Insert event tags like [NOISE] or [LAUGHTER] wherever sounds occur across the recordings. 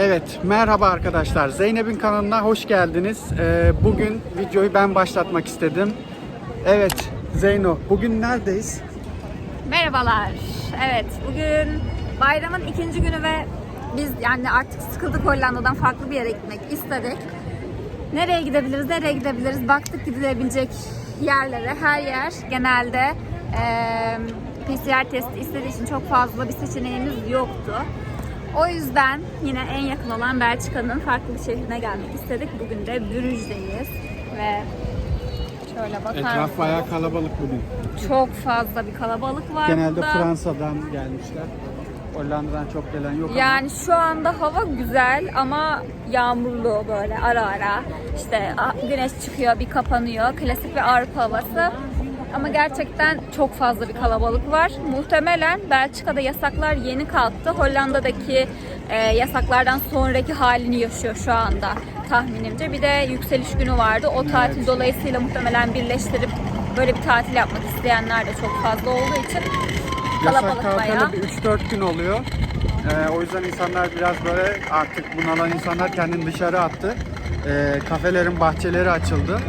Evet, merhaba arkadaşlar. Zeynep'in kanalına hoş geldiniz. Ee, bugün videoyu ben başlatmak istedim. Evet, Zeyno, bugün neredeyiz? Merhabalar. Evet, bugün bayramın ikinci günü ve biz yani artık sıkıldık Hollanda'dan farklı bir yere gitmek istedik. Nereye gidebiliriz, nereye gidebiliriz? Baktık gidilebilecek yerlere. Her yer genelde eee PCR testi istediği için çok fazla bir seçeneğimiz yoktu. O yüzden yine en yakın olan Belçika'nın farklı bir şehrine gelmek istedik. Bugün de Brüj'deyiz ve şöyle bakar Etraf mısınız? bayağı kalabalık bugün. Çok fazla bir kalabalık var Genelde burada. Fransa'dan gelmişler. Hollanda'dan çok gelen yok ama. Yani şu anda hava güzel ama yağmurlu böyle ara ara. İşte a- güneş çıkıyor bir kapanıyor. Klasik bir Avrupa havası. Ama gerçekten çok fazla bir kalabalık var. Muhtemelen Belçika'da yasaklar yeni kalktı. Hollanda'daki e, yasaklardan sonraki halini yaşıyor şu anda tahminimce. Bir de yükseliş günü vardı. O tatil Evet. dolayısıyla muhtemelen birleştirip böyle bir tatil yapmak isteyenler de çok fazla olduğu için Yasak kalabalık bayağı. kalkalı bir 3-4 gün oluyor. Ee, o yüzden insanlar biraz böyle artık bunalan insanlar kendini dışarı attı. Ee, kafelerin bahçeleri açıldı.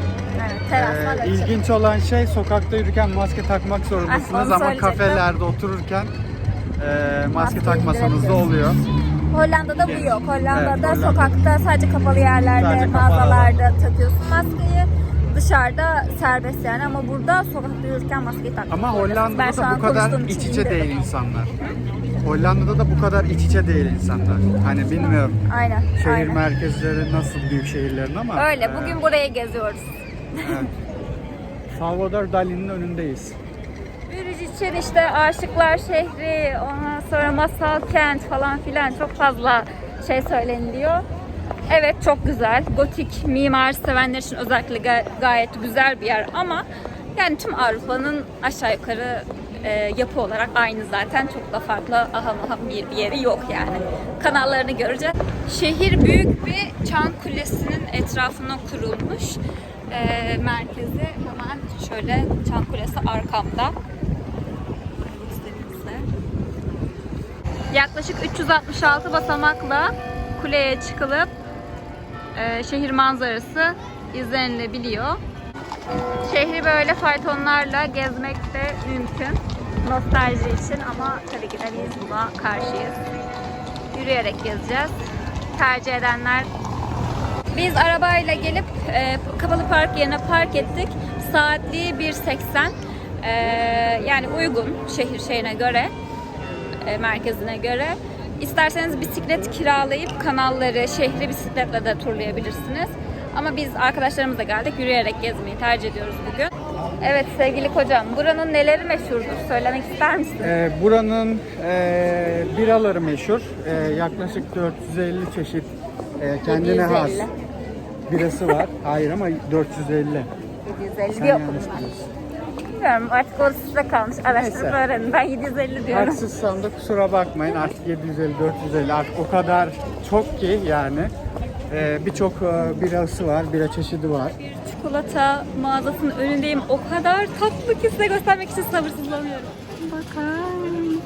Evet, Ee, ilginç olan şey sokakta yürürken maske takmak Ah, zorundasınız onu ama kafelerde otururken e, maske Maskeyi takmasanız da oluyor. Hollanda'da bu yok. Hollanda'da Evet, Hollanda. sokakta sadece kapalı yerlerde, Sadece kapalı mağazalarda takıyorsun maskeyi. Dışarıda serbest yani ama burada sokakta yürürken maskeyi takmak Ama Hollanda'da da bu kadar iç içe indirdim. değil insanlar. Hollanda'da da bu kadar iç içe değil insanlar. Hani bilmiyorum Aynen. şehir aynen. merkezleri nasıl büyük şehirlerin ama. Öyle. e, Bugün burayı geziyoruz. Evet. Salvador Dali'nin önündeyiz. Brüj için işte Aşıklar Şehri, ondan sonra Masal Kent falan filan çok fazla şey söyleniliyor. Evet çok güzel. Gotik mimar sevenler için özellikle ga- gayet güzel bir yer ama yani tüm Avrupa'nın aşağı yukarı e, yapı olarak aynı zaten. Çok da farklı aham aham bir, bir yeri yok yani. Kanallarını göreceğiz. Şehir büyük bir çan kulesinin etrafına kurulmuş. E, merkezi hemen şöyle çan kulesi arkamda. Yaklaşık 366 basamakla kuleye çıkılıp e, şehir manzarası izlenilebiliyor. Şehri böyle faytonlarla gezmek de mümkün. Nostalji için ama tabii ki de biz buna karşıyız. Yürüyerek gezeceğiz. Tercih edenler biz arabayla gelip e, kapalı park yerine park ettik. Saatliği 1.80. E, yani uygun şehir şeyine göre, e, merkezine göre. İsterseniz bisiklet kiralayıp kanalları, şehri bisikletle de turlayabilirsiniz. Ama biz arkadaşlarımızla geldik. Yürüyerek gezmeyi tercih ediyoruz bugün. Evet sevgili kocam, buranın neleri meşhurdur? Söylemek ister misin? Ee, buranın e, biraları meşhur. E, yaklaşık 450 çeşit e, kendine 750. has birası var. [LAUGHS] Hayır ama 450. 750 Sen yanlış biliyorsun. Bilmiyorum artık o size kalmış. Araştırıp Neyse. öğrenin. Ben 750 diyorum. Haksızsam da kusura bakmayın artık 750 450 artık o kadar çok ki yani Ee, birçok e, birası var, bira çeşidi var. Bir çikolata mağazasının önündeyim. O kadar tatlı ki size göstermek için sabırsızlanıyorum. Bakar mısınız?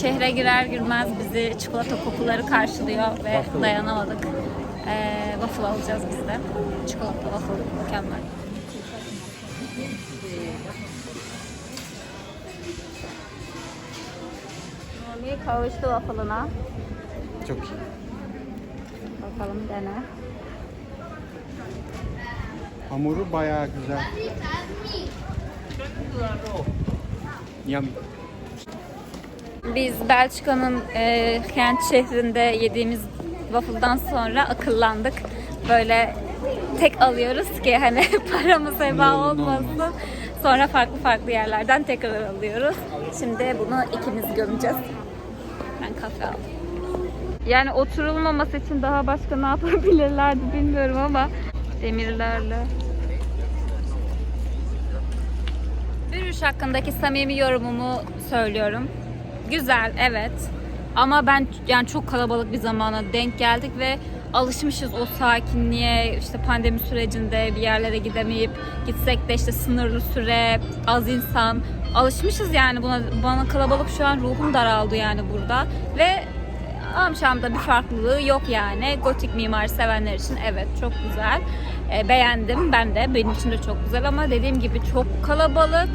Şehre girer girmez bizi çikolata kokuları karşılıyor ve Waffle. dayanamadık. Ee, waffle alacağız biz de. Çikolata waffle mükemmel. Mami kavuştu waffle'ına. Çok iyi. Bakalım dene. Hamuru bayağı güzel. Yum. Biz Belçika'nın e, Kent şehrinde yediğimiz waffle'dan sonra akıllandık. Böyle tek alıyoruz ki hani [LAUGHS] paramız heba olmasın. Sonra farklı farklı yerlerden tekrar alıyoruz. Şimdi bunu ikimiz gömeceğiz. Ben kafe aldım. Yani oturulmaması için daha başka ne yapabilirlerdi bilmiyorum ama demirlerle. Brüş hakkındaki samimi yorumumu söylüyorum. Güzel, evet. Ama ben yani çok kalabalık bir zamana denk geldik ve alışmışız o sakinliğe işte pandemi sürecinde bir yerlere gidemeyip gitsek de işte sınırlı süre az insan alışmışız yani buna bana kalabalık şu an ruhum daraldı yani burada ve Amşam'da bir farklılığı yok yani. Gotik mimari sevenler için evet çok güzel. E, beğendim ben de. Benim için de çok güzel ama dediğim gibi çok kalabalık.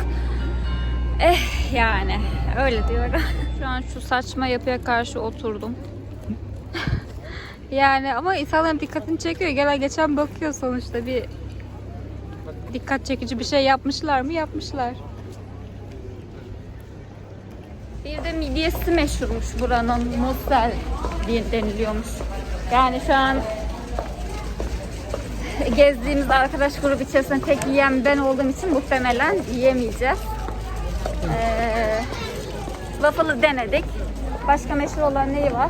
Eh yani öyle diyorum. [LAUGHS] şu an şu saçma yapıya karşı oturdum. Yani ama insanların dikkatini çekiyor. Gelen geçen bakıyor sonuçta bir dikkat çekici bir şey yapmışlar mı? Yapmışlar. Bir de midyesi meşhurmuş buranın. Mosel diye deniliyormuş. Yani şu an gezdiğimiz arkadaş grubu içerisinde tek yiyen ben olduğum için muhtemelen yiyemeyeceğiz. Ee, waffle'ı denedik. Başka meşhur olan neyi var?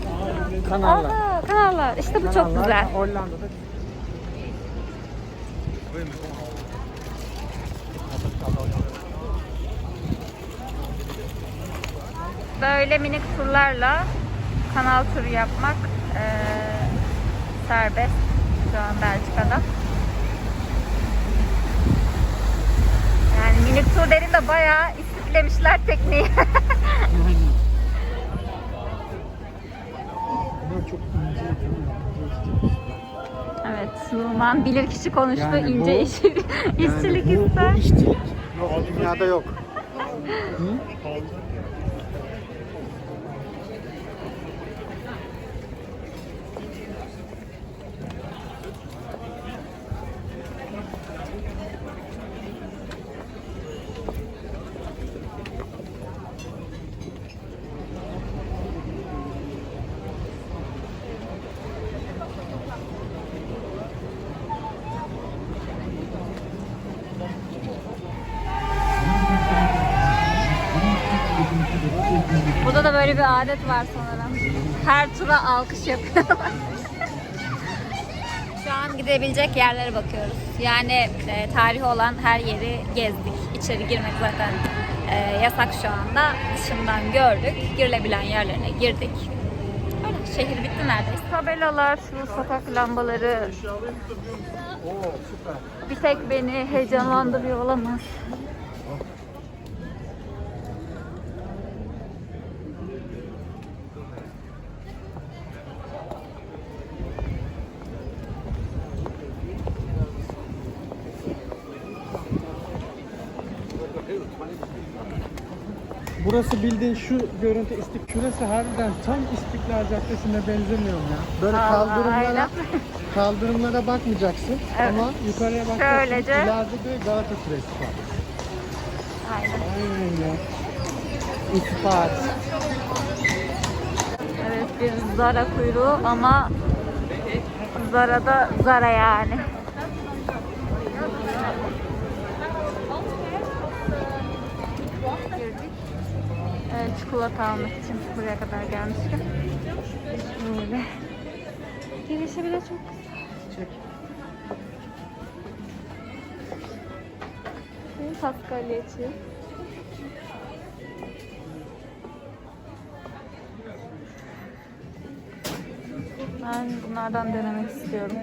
Kanallar. Aa, kanallar. İşte bu çok güzel. Hollanda'da Böyle minik turlarla kanal turu yapmak eee, serbest şu an Belçika'da. Yani minik tur derin de bayağı istiflemişler tekneyi. [LAUGHS] Numan bilir kişi konuştu. Yani ince bu- iş, işçilik bu, ister. Bu işçilik. Yok, dünyada yok. Hı? Burada da böyle bir adet var sanırım. Her tura alkış yapıyorlar. Şu an gidebilecek yerlere bakıyoruz. Yani e, tarihi olan her yeri gezdik. İçeri girmek zaten e, yasak şu anda. Dışından gördük. Girilebilen yerlerine girdik. Öyle, şehir bitti neredeyse. Tabelalar, şu sokak lambaları bir tek beni heyecanlandırıyor olamaz. Burası bildiğin şu görüntü istik küresi harbiden tam İstiklal Caddesi'ne benzemiyor mu ya? Böyle Allah, kaldırımlara aynen. [LAUGHS] kaldırımlara bakmayacaksın Evet. ama yukarıya bakacaksın. Şöylece. İleride bir Galata Küresi var. Aynen. Aynen ya. İspat. Evet bir Zara kuyruğu ama Zara'da Zara yani. Çikolata almak için buraya kadar gelmişken. Böyle. Girişi bile çok güzel. Çek. Paskalya için. Ben bunlardan denemek istiyorum.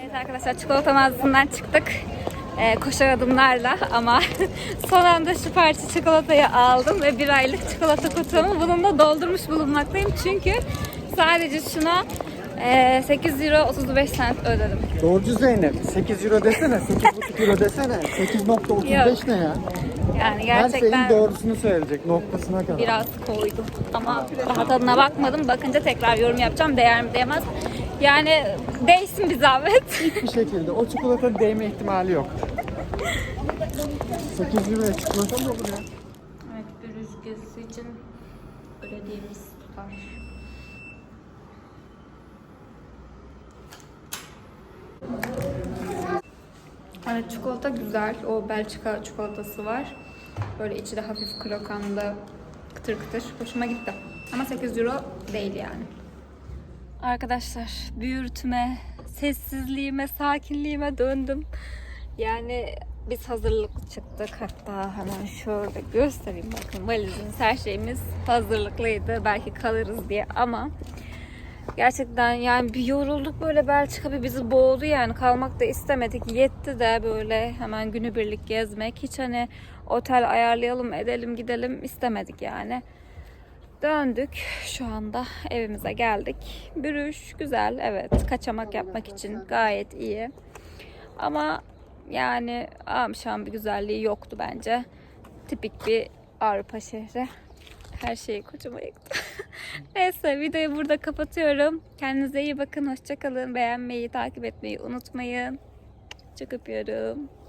Evet arkadaşlar çikolata mağazasından çıktık. Ee, koşar adımlarla ama [LAUGHS] son anda şu parça çikolatayı aldım ve bir aylık çikolata kutumu bununla doldurmuş bulunmaktayım. Çünkü sadece şuna e, 8 euro 35 cent ödedim. Doğrucu Zeynep. 8 euro desene. 8,5 euro desene. [LAUGHS] 8.35 Yok. ne ya? Yani Her gerçekten şeyin doğrusunu söyleyecek noktasına kadar. biraz koydum. Ama daha tadına bakmadım. Bakınca tekrar yorum yapacağım. Değer mi değmez. Yani değsin bir zahmet. Bir şekilde o çikolatanın değme ihtimali yok. 8 liraya çikolata mı olur ya? Evet, bir gezisi için ödediğimiz tutar. Evet, çikolata güzel. O Belçika çikolatası var. Böyle içi de hafif krokanlı, kıtır kıtır. Hoşuma gitti. Ama 8 euro değil yani. Arkadaşlar, büyürtme, sessizliğime, sakinliğime döndüm. Yani biz hazırlıklı çıktık. Hatta hemen şöyle göstereyim bakın valizimiz, her şeyimiz hazırlıklıydı. Belki kalırız diye ama Gerçekten yani bir yorulduk böyle Belçika bir bizi boğdu yani kalmak da istemedik. Yetti de böyle hemen günübirlik gezmek. Hiç hani otel ayarlayalım edelim gidelim istemedik yani. Döndük şu anda evimize geldik. Bürüş güzel evet kaçamak yapmak için gayet iyi. Ama yani amşan bir güzelliği yoktu bence. Tipik bir Avrupa şehri. Her şeyi kocama yıktı. [LAUGHS] Neyse videoyu burada kapatıyorum. Kendinize iyi bakın. Hoşçakalın. Beğenmeyi, takip etmeyi unutmayın. Çok öpüyorum.